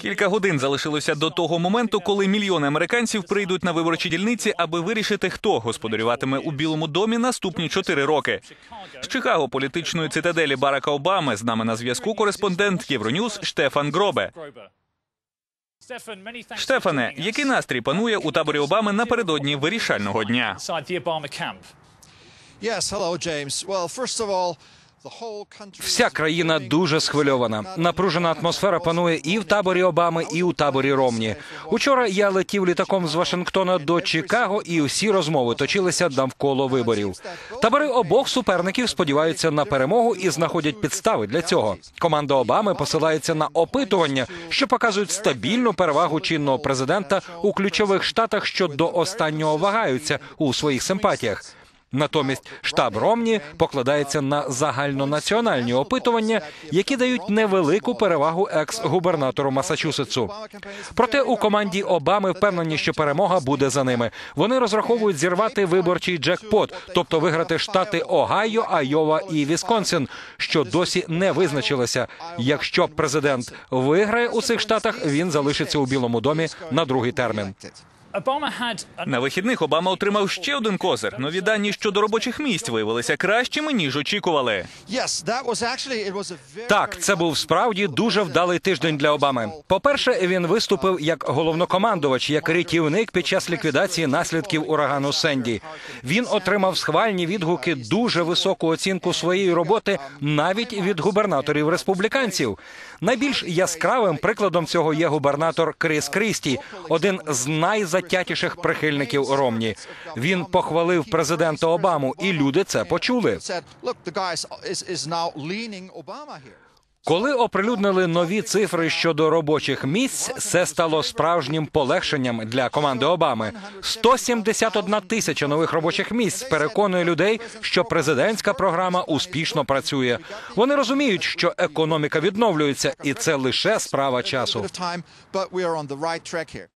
Кілька годин залишилося до того моменту, коли мільйони американців прийдуть на виборчі дільниці, аби вирішити, хто господарюватиме у Білому домі наступні чотири роки. З Чикаго політичної цитаделі Барака Обами з нами на зв'язку кореспондент Євроньюз Штефан Гробе. Штефане, який настрій панує у таборі Обами напередодні вирішального дня? Yes, hello, James. Well, first of all. Вся країна дуже схвильована. Напружена атмосфера панує і в таборі Обами, і у таборі Ромні. Учора я летів літаком з Вашингтона до Чикаго, і всі розмови точилися навколо виборів. Табори обох суперників сподіваються на перемогу і знаходять підстави для цього. Команда Обами посилається на опитування, що показують стабільну перевагу чинного президента у ключових штатах, що до останнього вагаються у своїх симпатіях. Натомість штаб Ромні покладається на загальнонаціональні опитування, які дають невелику перевагу екс-губернатору Масачусетсу. Проте у команді Обами впевнені, що перемога буде за ними. Вони розраховують зірвати виборчий джекпот, тобто виграти штати Огайо, Айова і Вісконсин, що досі не визначилися. Якщо президент виграє у цих штатах, він залишиться у Білому домі на другий термін. На вихідних Обама отримав ще один козир. Нові дані щодо робочих місць виявилися кращими ніж очікували. Yes, that was actually it was a very Так, це був справді дуже вдалий тиждень для Обами. По-перше, він виступив як головнокомандувач, як рятівник під час ліквідації наслідків урагану Сенді. Він отримав схвальні відгуки, дуже високу оцінку своєї роботи навіть від губернаторів республіканців. Найбільш яскравим прикладом цього є губернатор Крис Крісті, один з найзатятіших прихильників Ромні. Він похвалив президента Обаму, і люди це почули. Коли оприлюднили нові цифри щодо робочих місць, це стало справжнім полегшенням для команди Обами. 171 тисяча нових робочих місць переконує людей, що президентська програма успішно працює. Вони розуміють, що економіка відновлюється, і це лише справа часу.